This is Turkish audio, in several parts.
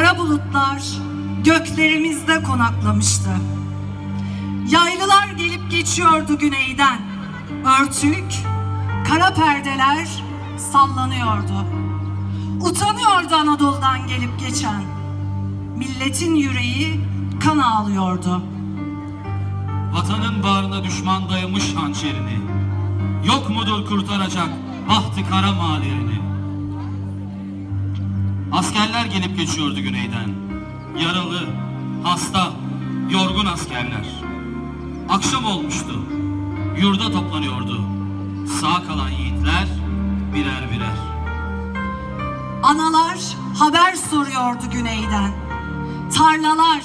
kara bulutlar göklerimizde konaklamıştı. Yaylılar gelip geçiyordu güneyden. Örtük, kara perdeler sallanıyordu. Utanıyordu Anadolu'dan gelip geçen. Milletin yüreği kan ağlıyordu. Vatanın bağrına düşman dayamış hançerini. Yok mudur kurtaracak bahtı kara malerini. Askerler gelip geçiyordu güneyden. Yaralı, hasta, yorgun askerler. Akşam olmuştu. Yurda toplanıyordu. Sağ kalan yiğitler birer birer. Analar haber soruyordu güneyden. Tarlalar,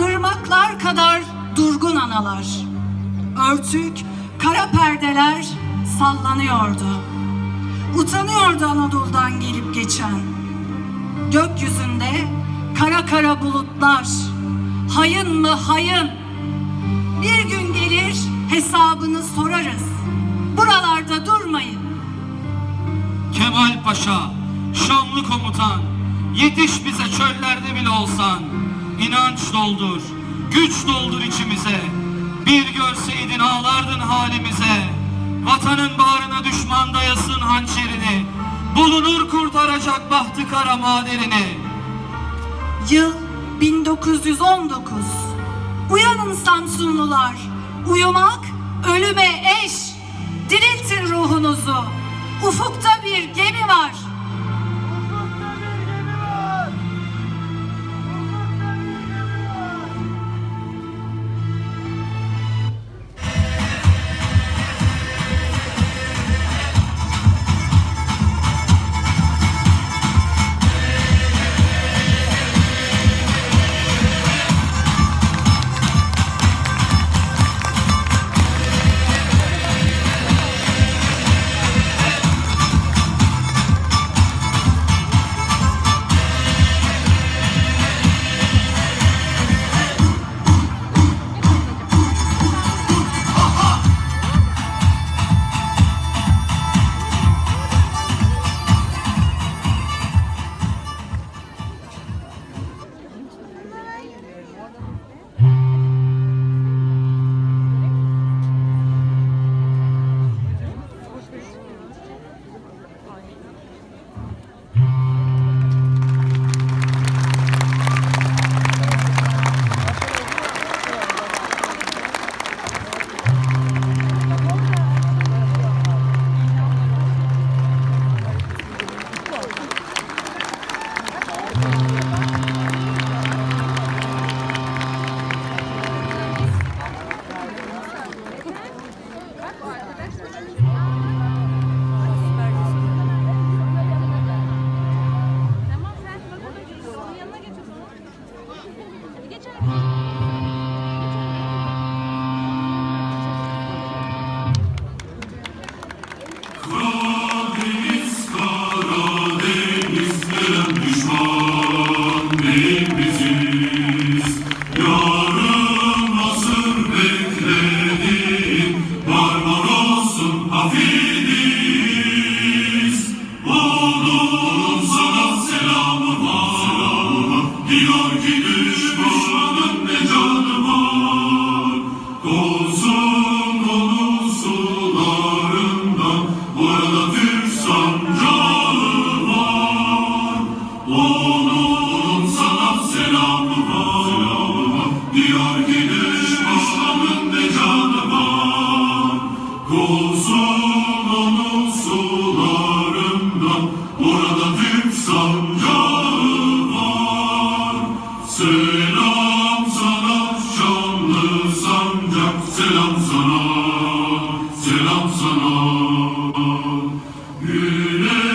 ırmaklar kadar durgun analar. Örtük, kara perdeler sallanıyordu. Utanıyordu Anadolu'dan gelip geçen. Gökyüzünde kara kara bulutlar. Hayın mı hayın? Bir gün gelir hesabını sorarız. Buralarda durmayın. Kemal Paşa, şanlı komutan, yetiş bize çöllerde bile olsan. İnanç doldur, güç doldur içimize. Bir görseydin ağlardın halimize. Vatanın bağrına düşman dayasın hançerini. Bulunur kurtaracak bahtı kara maderini. Yıl 1919. Uyanın Samsunlular. Uyumak ölüme eş. Diriltin ruhunuzu. Ufukta bir gemi var. Olsun onun sularından Burada Türk var. Selam sana şanlı sancak Selam sana, selam sana. Güneş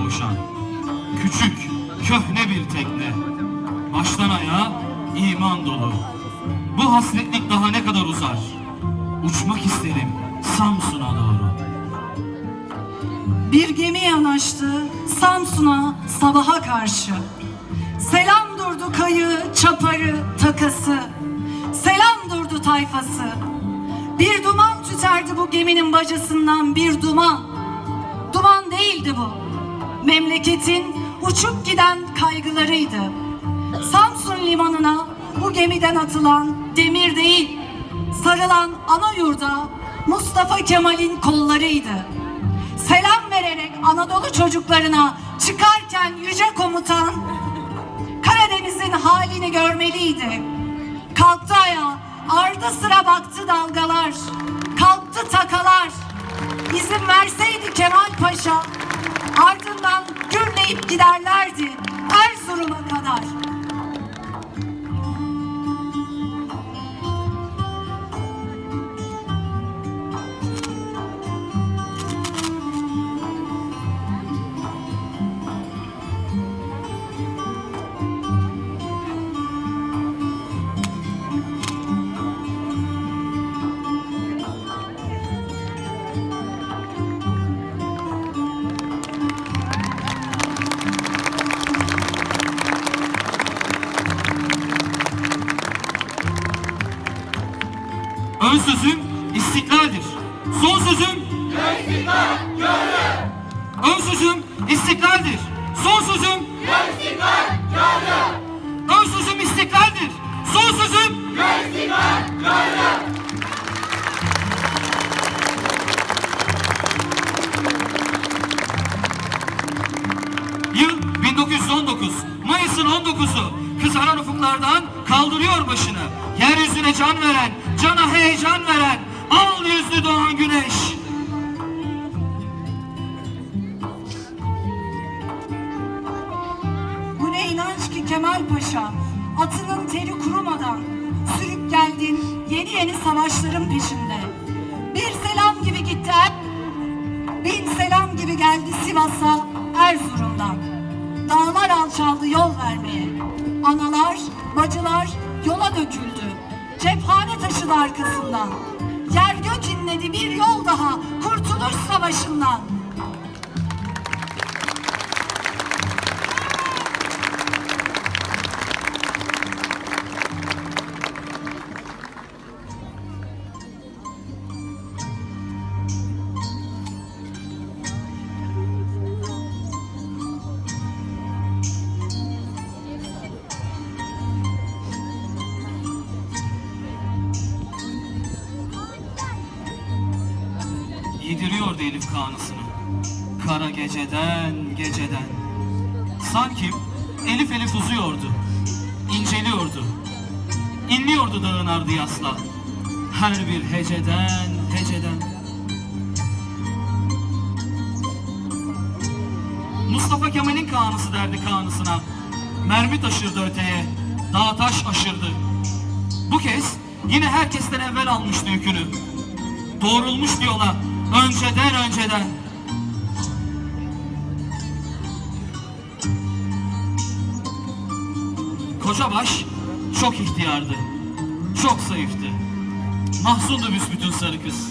boğuşan. Küçük, köhne bir tekne. Baştan ayağa iman dolu. Bu hasretlik daha ne kadar uzar? Uçmak isterim Samsun'a doğru. Bir gemi yanaştı Samsun'a sabaha karşı. Selam durdu kayı, çaparı, takası. Selam durdu tayfası. Bir duman tüterdi bu geminin bacasından bir duman. Duman değildi bu. Memleketin uçup giden kaygılarıydı. Samsun limanına bu gemiden atılan demir değil, sarılan ana yurda Mustafa Kemal'in kollarıydı. Selam vererek Anadolu çocuklarına çıkarken yüce komutan Karadeniz'in halini görmeliydi. Kalktı ayağa, ardı sıra baktı dalgalar, kalktı takalar. İzin verseydi Kemal Paşa, ardından gürleyip giderlerdi Erzurum'a kadar. Can veren, cana heyecan veren, al yüzlü doğan güneş. Bu ne inanç ki Kemal Paşa, atının teri kurumadan sürüp geldin yeni yeni savaşların peşinde. Bir selam gibi gitti bin selam gibi geldi Sivas'a Erzurum'dan. Dağlar alçaldı yol vermeye. Analar, bacılar yola döküldü. Taşıdı arkasından. Yer gök inledi bir yol daha Kurtuluş Savaşı'ndan. Yediriyordu Elif kanısını. Kara geceden geceden. Sanki Elif Elif uzuyordu. inceliyordu. İnliyordu dağın ardı yasla. Her bir heceden heceden. Mustafa Kemal'in kanısı derdi kanısına. Mermi taşırdı öteye. Dağ taş aşırdı. Bu kez yine herkesten evvel almıştı yükünü. Doğrulmuş diyorlar. Önceden önceden. Kocabaş çok ihtiyardı. Çok zayıftı. Mahzundu büsbütün sarı kız.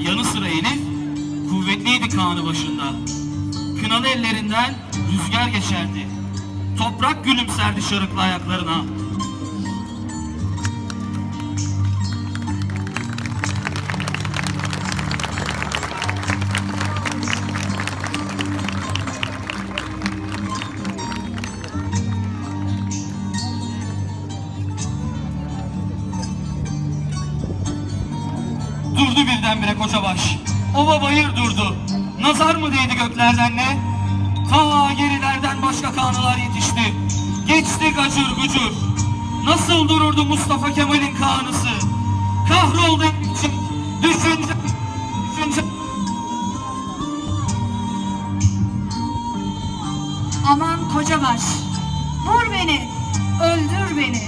Yanı sıra Elif kuvvetliydi kanı başında. Kınalı ellerinden rüzgar geçerdi. Toprak gülümserdi şarıklı ayaklarına. Durdu birdenbire kocabaş. Ova bayır durdu. Nazar mı değdi göklerden ne? Ta gerilerden başka kanılar yetişti. Geçti gacır gucur. Nasıl dururdu Mustafa Kemal'in kanısı? Kahroldu için düşünce, düşünce. Aman kocabaş, vur beni, öldür beni,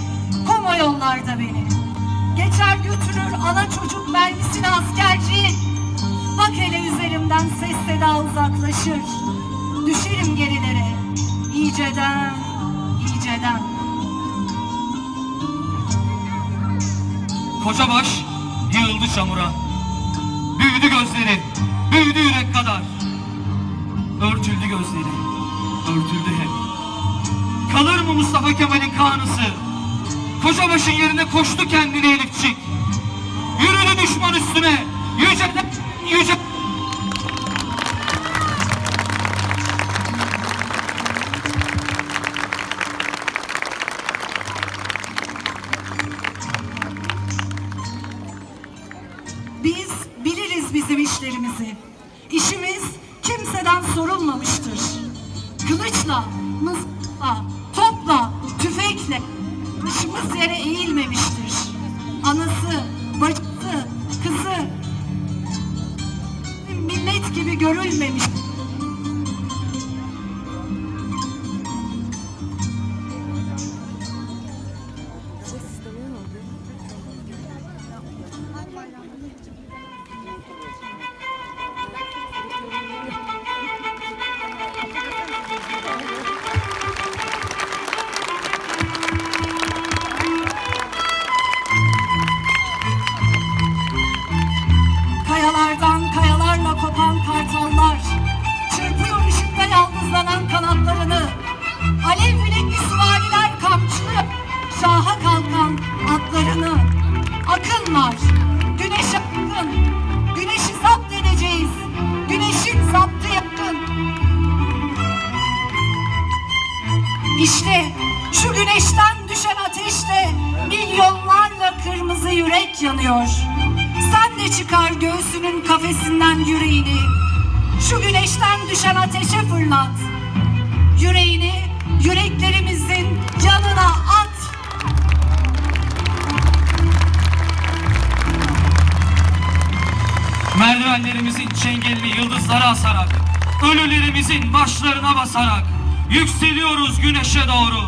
koma yollarda beni. Ana çocuk mermisini askerci. Bak hele üzerimden ses seda uzaklaşır. Düşerim gerilere, iyiceden, iyiceden. Kocabaş yığıldı çamura. Büyüdü gözleri, büyüdü yürek kadar. Örtüldü gözleri, örtüldü hep. Kalır mı Mustafa Kemal'in kanısı? Kocabaş'ın yerine koştu kendini Elifçik. Yürüdü düşman üstüne, yüceden, yüce... Biz biliriz bizim işlerimizi. İşimiz kimseden sorulmamıştır. Kılıçla, mızla, topla, tüfekle başımız yere eğilmemiştir. Anası, millet yürek yanıyor. Sen de çıkar göğsünün kafesinden yüreğini. Şu güneşten düşen ateşe fırlat. Yüreğini yüreklerimizin canına at. Merdivenlerimizin çengelini yıldızlara asarak, ölülerimizin başlarına basarak yükseliyoruz güneşe doğru.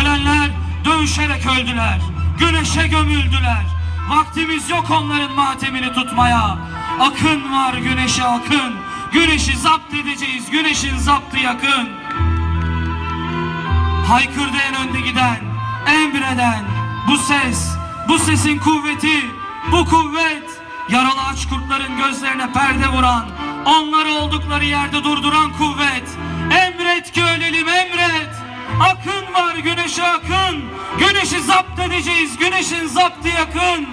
Ölenler dövüşerek öldüler, güneşe gömüldüler. Vaktimiz yok onların matemini tutmaya. Akın var güneşe akın. Güneşi zapt edeceğiz, güneşin zaptı yakın. Haykırdı en önde giden, emreden bu ses, bu sesin kuvveti, bu kuvvet yaralı aç kurtların gözlerine perde vuran, onları oldukları yerde durduran kuvvet. Emret ki ölelim emret. Akın var güneşe akın. Güneşi zapt edeceğiz, güneşin zaptı yakın.